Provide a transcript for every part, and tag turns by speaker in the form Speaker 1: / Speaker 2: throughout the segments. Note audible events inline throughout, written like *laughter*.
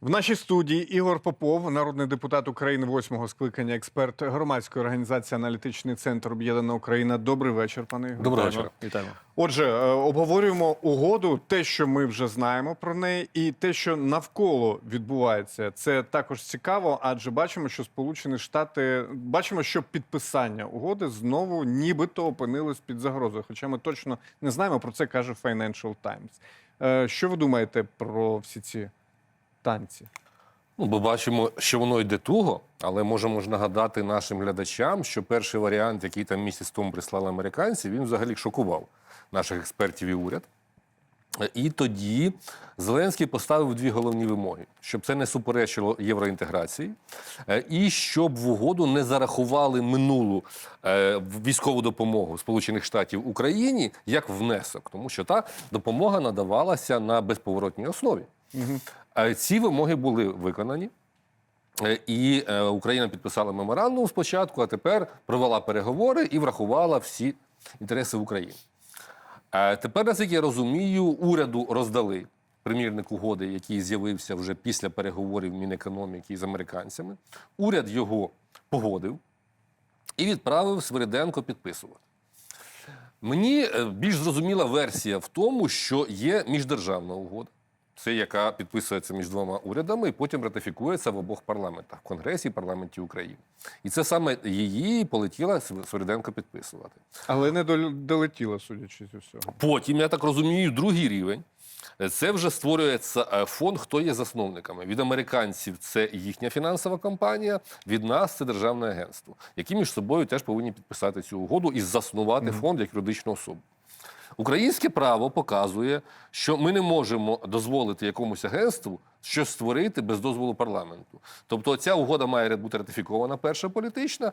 Speaker 1: В нашій студії Ігор Попов, народний депутат України восьмого скликання, експерт громадської організації Аналітичний центр Об'єднана Україна. Добрий вечір, пане Ігор.
Speaker 2: Доброго
Speaker 1: Вітаємо.
Speaker 2: вечора. Вітаємо.
Speaker 1: Отже, е, обговорюємо угоду, те, що ми вже знаємо про неї, і те, що навколо відбувається. Це також цікаво, адже бачимо, що Сполучені Штати бачимо, що підписання угоди знову нібито опинилось під загрозою. Хоча ми точно не знаємо про це, каже Financial Times. Е, Що ви думаєте про всі ці танці?
Speaker 2: Ну, бо бачимо, що воно йде туго, але можемо ж нагадати нашим глядачам, що перший варіант, який там місяць тому прислали американці, він взагалі шокував наших експертів і уряд. І тоді Зеленський поставив дві головні вимоги: щоб це не суперечило євроінтеграції, е, і щоб в угоду не зарахували минулу е, військову допомогу Сполучених Штатів Україні як внесок, тому що та допомога надавалася на безповоротній основі. Е, Ці вимоги були виконані. Е, І е, Україна підписала меморандум спочатку, а тепер провела переговори і врахувала всі інтереси України. Е, Тепер, наскільки я розумію, уряду роздали примірник угоди, який з'явився вже після переговорів Мінекономіки з американцями. Уряд його погодив і відправив Свириденко підписувати. Мені е, більш зрозуміла версія в тому, що є міждержавна угода. Це яка підписується між двома урядами і потім ратифікується в обох парламентах в Конгресі і парламенті України. І це саме її полетіла Свириденко підписувати.
Speaker 1: Але не дол- долетіло, судячи з усього.
Speaker 2: Потім, я так розумію, другий рівень. Це вже створюється е, фонд, хто є засновниками. Від американців це їхня фінансова компанія, від нас це державне агентство, які між собою теж повинні підписати цю угоду і заснувати фонд як юридичну особу. Українське право показує, що ми не можемо дозволити якомусь агентству щось створити без дозволу парламенту. Тобто ця угода має бути ратифікована перша політична,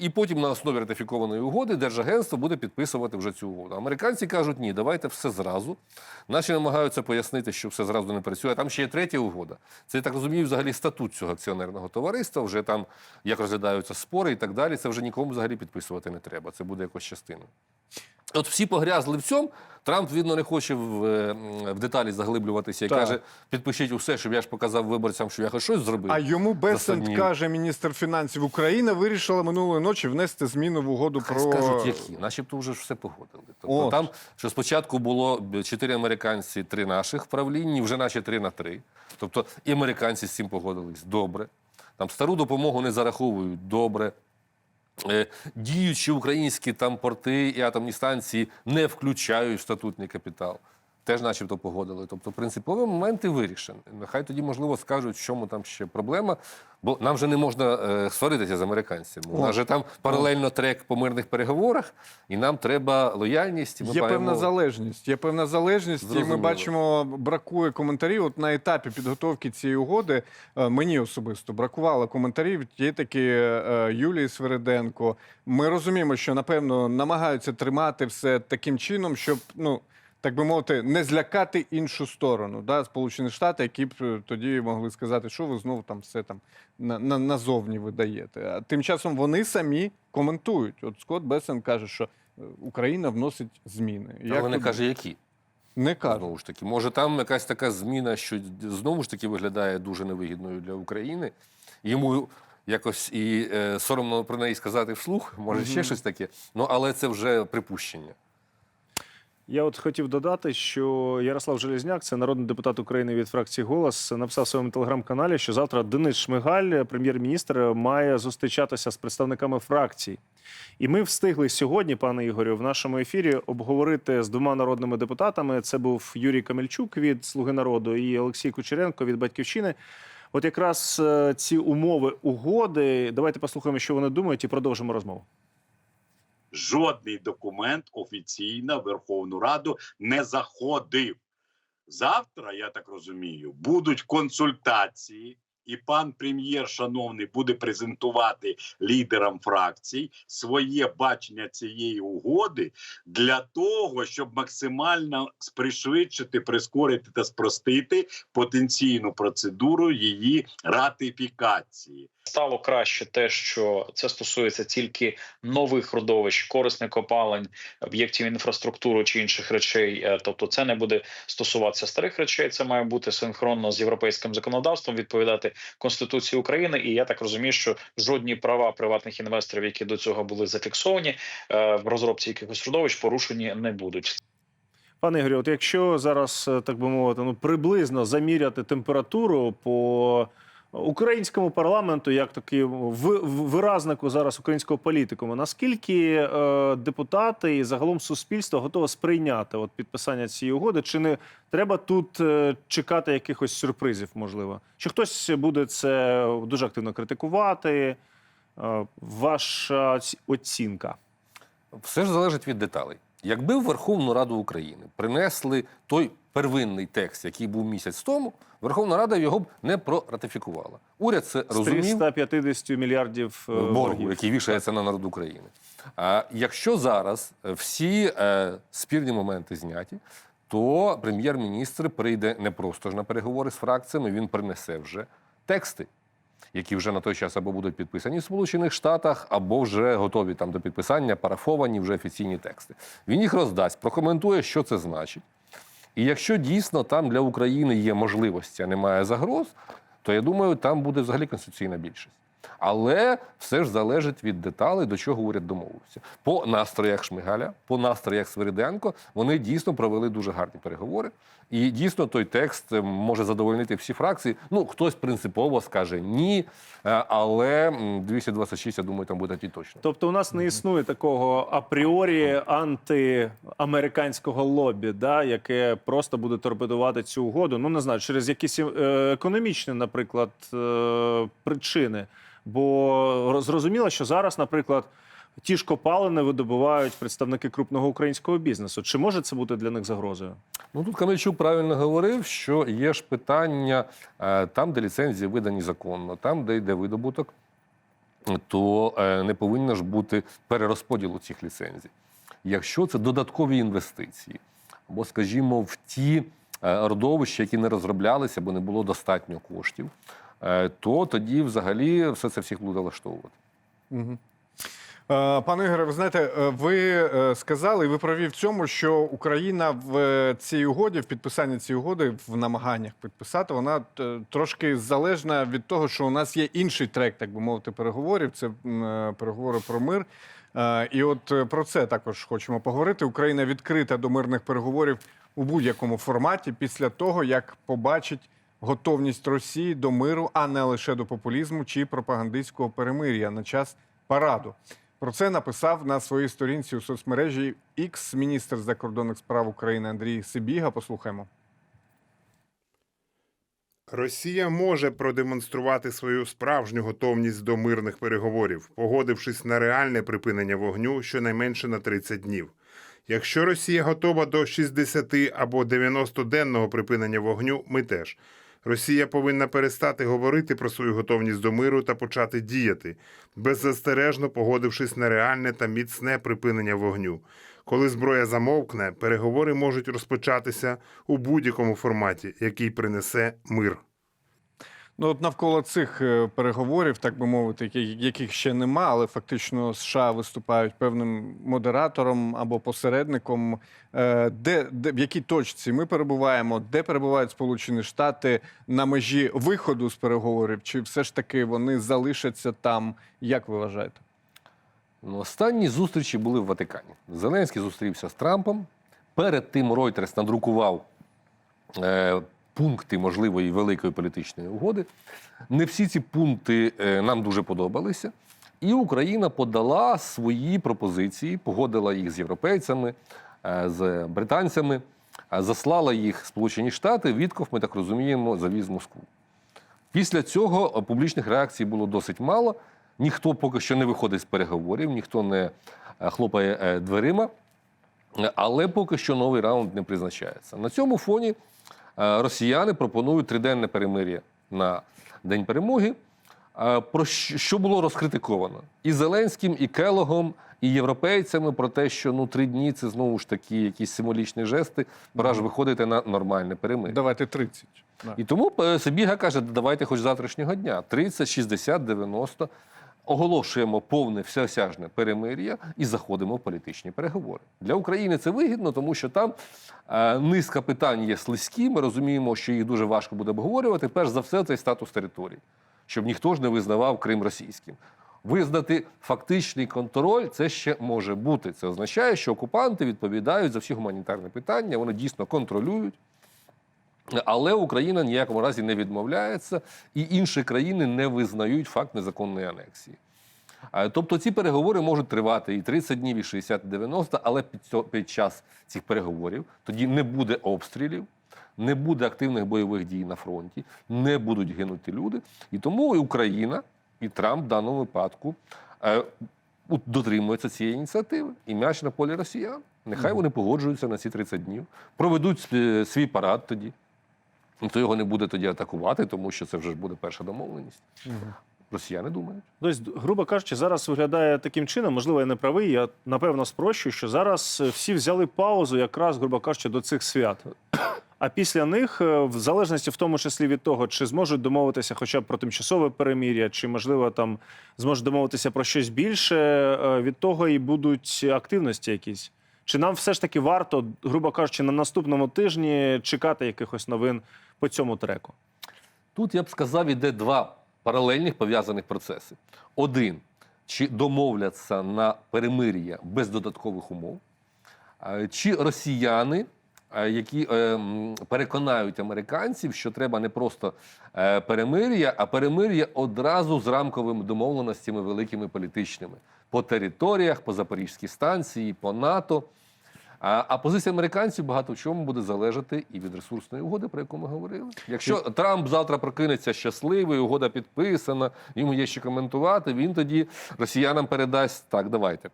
Speaker 2: і потім на основі ратифікованої угоди держагентство буде підписувати вже цю угоду. Американці кажуть, ні, давайте все зразу. Наші намагаються пояснити, що все зразу не працює. Там ще є третя угода. Це я так розумію, взагалі статут цього акціонерного товариства. Вже там як розглядаються спори і так далі. Це вже нікому взагалі підписувати не треба. Це буде якось частиною. От всі погрязли в цьому. Трамп, видно, не хоче в, е, в деталі заглиблюватися і
Speaker 1: Так.
Speaker 2: каже: підпишіть усе, щоб я ж показав виборцям, що я хоч щось зробив.
Speaker 1: А йому Бесент каже, міністр фінансів України вирішила минулої ночі внести зміну в угоду
Speaker 2: Хай
Speaker 1: про
Speaker 2: скажуть, які, начебто вже ж все погодили. Тобто
Speaker 1: От.
Speaker 2: там, що спочатку було чотири американці, три наших правлінні, вже наче три на три. Тобто і американці з цим погодились добре. Там стару допомогу не зараховують добре. Е, Діючі українські там порти і атомні станції не включають в статутний капітал. Теж начебто погодили. Тобто принципові моменти вирішені. Нехай тоді, можливо, скажуть, в чому там ще проблема. Бо нам же не можна е, сваритися з американцями. У нас же там паралельно трек по мирних переговорах, і нам треба лояльність. і Ми
Speaker 1: Є
Speaker 2: маємо...
Speaker 1: певна залежність. Є певна залежність, і ми бачимо, бракує коментарів. От на етапі підготовки цієї угоди е, мені особисто бракувало коментарів. Є такі е, Юлії Свериденко. Ми розуміємо, що напевно намагаються тримати все таким чином, щоб ну. Так би мовити, не злякати іншу сторону, да, Сполучені Штати, які б е, тоді могли сказати, що ви знову там все там на, на, назовні видаєте. А тим часом вони самі коментують. От Скотт Бесен каже, що е, Україна вносить зміни.
Speaker 2: Але не
Speaker 1: ви
Speaker 2: каже, які.
Speaker 1: не каже.
Speaker 2: Знову ж таки, може там якась така зміна, що знову ж таки виглядає дуже невигідною для України. Йому якось і е, соромно про неї сказати вслух, може ще щось таке. Ну але це вже припущення.
Speaker 3: Я от хотів додати, що Ярослав Железняк, це народний депутат України від фракції Голос, написав в своєму телеграм-каналі, що завтра Денис Шмигаль, прем'єр-міністр, має зустрічатися з представниками фракцій. І ми встигли сьогодні, пане Ігорю, в нашому ефірі обговорити з двома народними депутатами. Це був Юрій Камельчук від Слуги народу і Олексій Кучеренко від Батьківщини. От якраз е, ці умови угоди. Давайте послухаємо, що вони думають, і продовжимо розмову.
Speaker 4: Жодний документ офіційно в Верховну Раду не заходив. Завтра, я так розумію, будуть консультації, і пан прем'єр, шановний, буде презентувати лідерам фракцій своє бачення цієї угоди для того, щоб максимально пришвидшити, прискорити та спростити потенційну процедуру її ратифікації.
Speaker 5: Стало краще те, що це стосується тільки нових родовищ, корисних копалень, об'єктів інфраструктури чи інших речей. Е, Тобто, це не буде стосуватися старих речей. Це має бути синхронно з європейським законодавством, відповідати Конституції України. І я так розумію, що жодні права приватних інвесторів, які до цього були зафіксовані е, в розробці якихось родовищ, порушені не будуть.
Speaker 3: Пане Ігорю, от якщо зараз, е, так би мовити, ну приблизно заміряти температуру по українському парламенту, як такий виразнику зараз українського політикуму, наскільки е, депутати і загалом суспільство готове сприйняти от підписання цієї угоди? Чи не треба тут е, чекати якихось сюрпризів? Можливо, чи хтось буде це дуже активно критикувати? Е, ваша оцінка?
Speaker 2: Все ж залежить від деталей. Якби в Верховну Раду України принесли той первинний текст, який був місяць тому, Верховна Рада його б не проратифікувала. Уряд це
Speaker 3: З
Speaker 2: розумів.
Speaker 3: 350 мільярдів е,
Speaker 2: боргу,
Speaker 3: боргів.
Speaker 2: який вішається на народ України. А якщо зараз е, всі е, спірні моменти зняті, то прем'єр-міністр прийде не просто ж на переговори з фракціями, він принесе вже тексти, які вже на той час або будуть підписані в Сполучених Штатах, або вже готові там до підписання, парафовані вже офіційні тексти. Він їх роздасть, прокоментує, що це значить. І якщо дійсно там для України є можливості, а немає загроз, то я думаю, там буде взагалі конституційна більшість. Але все ж залежить від деталей, до чого уряд домовився. По настроях Шмигаля, по настроях Свириденко, вони дійсно провели дуже гарні переговори. І дійсно той текст е, може задовольнити всі фракції. Ну, хтось принципово скаже ні, е, але м, 226, я думаю, там буде і точно.
Speaker 3: Тобто у нас не існує такого апріорі антиамериканського лобі, да, яке просто буде торпедувати цю угоду. Ну не знаю, через якісь е, економічні, наприклад, причини. Бо зрозуміло, що зараз, наприклад, ті ж копалини видобувають представники крупного українського бізнесу. Чи може це бути для них загрозою?
Speaker 2: Ну тут Камельчук правильно говорив, що є ж питання е, там, де ліцензії видані законно, там, де йде видобуток, то е, не повинно ж бути перерозподілу цих ліцензій. Якщо це додаткові інвестиції, або, скажімо, в ті е, родовища, які не розроблялися, бо не було достатньо коштів, то тоді взагалі все це всіх буде влаштовувати.
Speaker 1: Е, Пане Ігоре, ви знаєте, е, ви е, сказали, і ви праві в цьому, що Україна в е, цій угоді, в підписанні цієї угоди, в намаганнях підписати, вона е, трошки залежна від того, що у нас є інший трек, так би мовити, переговорів. Це е, переговори про мир. Е, І от е, про це також хочемо поговорити. Україна відкрита до мирних переговорів у будь-якому форматі після того, як побачить готовність Росії до миру, а не лише до популізму чи пропагандистського перемир'я на час параду. Про це написав на своїй сторінці у соцмережі X міністр закордонних справ України Андрій Сибіга. Послухаємо.
Speaker 6: Росія може продемонструвати свою справжню готовність до мирних переговорів, погодившись на реальне припинення вогню щонайменше на 30 днів. Якщо Росія готова до 60 або 90-денного припинення вогню, ми теж. Росія повинна перестати говорити про свою готовність до миру та почати діяти, беззастережно погодившись на реальне та міцне припинення вогню. Коли зброя замовкне, переговори можуть розпочатися у будь-якому форматі, який принесе мир.
Speaker 1: Ну, от навколо цих е, переговорів, так би мовити, яких ще нема, але фактично США виступають певним модератором або посередником. Е, Де, де в якій точці ми перебуваємо, де перебувають Сполучені Штати на межі виходу з переговорів, чи все ж таки вони залишаться там? Як ви вважаєте?
Speaker 2: Ну, останні зустрічі були в Ватикані. Зеленський зустрівся з Трампом. Перед тим Ройтерс надрукував е, пункти можливої великої політичної угоди. Не всі ці пункти е, нам дуже подобалися. І Україна подала свої пропозиції, погодила їх з європейцями, е, з британцями, е, заслала їх Сполучені Штати. Вітков, ми так розуміємо, завіз Москву. Після цього публічних реакцій було досить мало. Ніхто поки що не виходить з переговорів, ніхто не хлопає дверима, але поки що новий раунд не призначається. На цьому фоні росіяни пропонують триденне перемир'я на День перемоги. Е, Про що було розкритиковано і Зеленським, і Келогом, і європейцями про те, що ну три дні це знову ж таки якісь символічні жести. Пора ж виходити на нормальне перемир'я.
Speaker 1: Давайте 30. Да.
Speaker 2: І тому е, Сибіга каже, давайте хоч завтрашнього дня. 30, 60, 90. Оголошуємо повне всеосяжне перемир'я і заходимо в політичні переговори. Для України це вигідно, тому що там е, низка питань є слизькі. Ми розуміємо, що їх дуже важко буде обговорювати. Перш за все, цей статус території, щоб ніхто ж не визнавав Крим російським. Визнати фактичний контроль це ще може бути. Це означає, що окупанти відповідають за всі гуманітарні питання, вони дійсно контролюють. Але Україна в ніякому разі не відмовляється, і інші країни не визнають факт незаконної анексії. Тобто ці переговори можуть тривати і 30 днів, і 60, і 90, але під час цих переговорів тоді не буде обстрілів, не буде активних бойових дій на фронті, не будуть гинути люди. І тому і Україна, і Трамп в даному випадку е, дотримуються цієї ініціативи. І м'яч на полі росіян. Нехай вони погоджуються на ці 30 днів, проведуть е, свій парад тоді. Ніхто його не буде тоді атакувати, тому що це вже ж буде перша домовленість. Росіяни думають.
Speaker 3: Тобто, грубо кажучи, зараз виглядає таким чином, можливо, я не правий, я напевно спрощую, що зараз е, всі взяли паузу, якраз, грубо кажучи, до цих свят. *coughs* А після них, е, в залежності в тому числі від того, чи зможуть домовитися хоча б про тимчасове перемир'я, чи можливо там зможуть домовитися про щось більше, е, від того і будуть активності якісь. Чи нам все ж таки варто, грубо кажучи, на наступному тижні чекати якихось новин по цьому треку?
Speaker 2: Тут я б сказав, іде два паралельних пов'язаних процеси. Один чи домовляться на перемир'я без додаткових умов, чи росіяни, які е, переконають американців, що треба не просто е, перемир'я, а перемир'я одразу з рамковими домовленостями великими політичними по територіях, по Запорізькій станції, по НАТО. А, а позиція американців багато в чому буде залежати і від ресурсної угоди, про яку ми говорили. Якщо Трамп завтра прокинеться щасливий, угода підписана, йому є що коментувати, він тоді росіянам передасть так, давайте.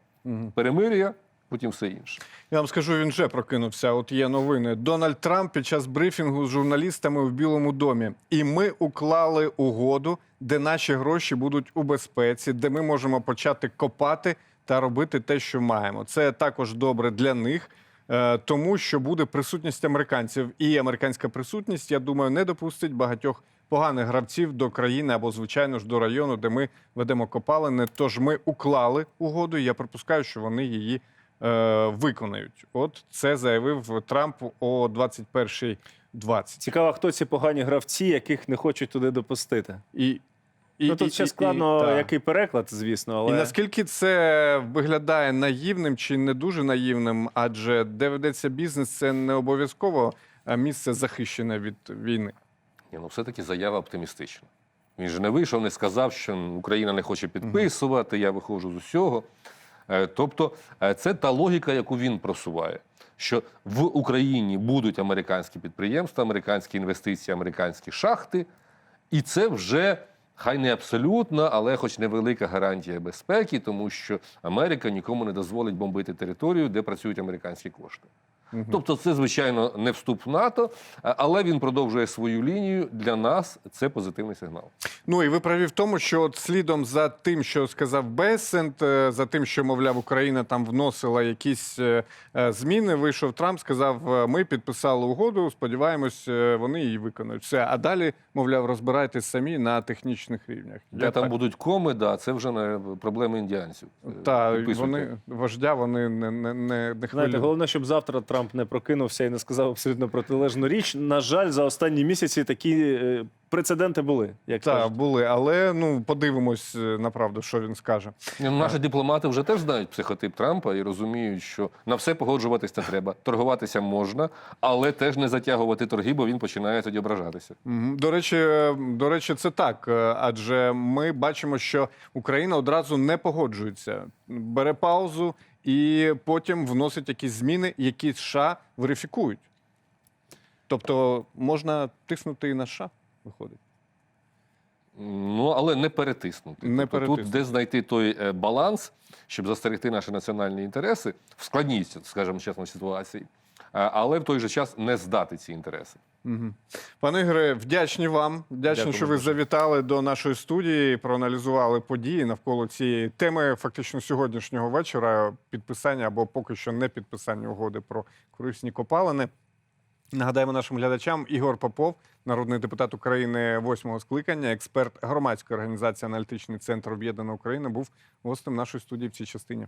Speaker 2: Перемир'я, потім все інше.
Speaker 1: Я вам скажу, він вже прокинувся. От є новини. Дональд Трамп під час брифінгу з журналістами в Білому домі. І ми уклали угоду, де наші гроші будуть у безпеці, де ми можемо почати копати та робити те, що маємо. Це також добре для них. е, Тому що буде присутність американців, і американська присутність, я думаю, не допустить багатьох поганих гравців до країни або, звичайно ж, до району, де ми ведемо копалини. Тож ми уклали угоду. Я припускаю, що вони її виконають. От це заявив Трамп о 21.20.
Speaker 3: Цікаво, хто ці погані гравці, яких не хочуть туди допустити.
Speaker 1: І, і,
Speaker 3: ну, тут
Speaker 1: і-
Speaker 3: ще
Speaker 1: і-
Speaker 3: складно,
Speaker 1: та.
Speaker 3: який переклад, звісно, але
Speaker 1: І наскільки це виглядає наївним чи не дуже наївним, адже де ведеться бізнес, це не обов'язково е, місце захищене від війни.
Speaker 2: Ні, ну все-таки заява оптимістична. Він же не вийшов, не сказав, що Україна не хоче підписувати, я виходжу з усього. Е, Тобто, е, це та логіка, яку він просуває. Що в Україні будуть американські підприємства, американські інвестиції, американські шахти, і це вже хай не абсолютна, але хоч невелика гарантія безпеки, тому що Америка нікому не дозволить бомбити територію, де працюють американські кошти. Тобто, це звичайно не вступ в НАТО, але він продовжує свою лінію. Для нас це позитивний сигнал.
Speaker 1: Ну і ви праві в тому, що от слідом за тим, що сказав Бесент, е, за тим, що мовляв Україна там вносила якісь е, е, зміни, вийшов Трамп, сказав: ми підписали угоду. Сподіваємось, вони її виконують. Все, а далі, мовляв, розбирайтесь самі на технічних рівнях.
Speaker 2: Де
Speaker 1: Я
Speaker 2: там
Speaker 1: так-
Speaker 2: будуть коми, да, це вже не проблеми індіанців.
Speaker 1: Та
Speaker 2: підписуйте.
Speaker 1: вони вождя, вони не, не, не, не
Speaker 3: знаєте,
Speaker 1: хвилюють.
Speaker 3: головне, щоб завтра Трамп не прокинувся і не сказав абсолютно протилежну річ. На жаль, за останні місяці такі е, прецеденти були. Як
Speaker 1: Так,
Speaker 3: кажуть.
Speaker 1: були, але ну подивимось е, направду, що він скаже.
Speaker 2: Ну, Наші дипломати вже теж знають психотип Трампа і розуміють, що на все погоджуватись не треба. Торгуватися можна, але теж не затягувати торги, бо він починає тоді ображатися.
Speaker 1: До речі, е, до речі, це так. Адже ми бачимо, що Україна одразу не погоджується, бере паузу і потім вносить якісь зміни, які США верифікують. Тобто можна тиснути і на США, виходить.
Speaker 2: Ну але не перетиснути.
Speaker 1: Не
Speaker 2: тобто,
Speaker 1: перетиснути.
Speaker 2: Тут де знайти той е, баланс, щоб застерегти наші національні інтереси в складній, скажімо чесно, ситуації, але в той же час не здати ці інтереси.
Speaker 1: Пане Ігоре, вдячні вам. Вдячні,
Speaker 3: Дякую
Speaker 1: що ви завітали до нашої студії, проаналізували події навколо цієї теми. Фактично сьогоднішнього вечора підписання або поки що не підписання угоди про корисні копалини. Нагадаємо нашим глядачам, Ігор Попов, народний депутат України восьмого скликання, експерт громадської організації Аналітичний центр Об'єднана Україна, був гостем нашої студії в цій частині.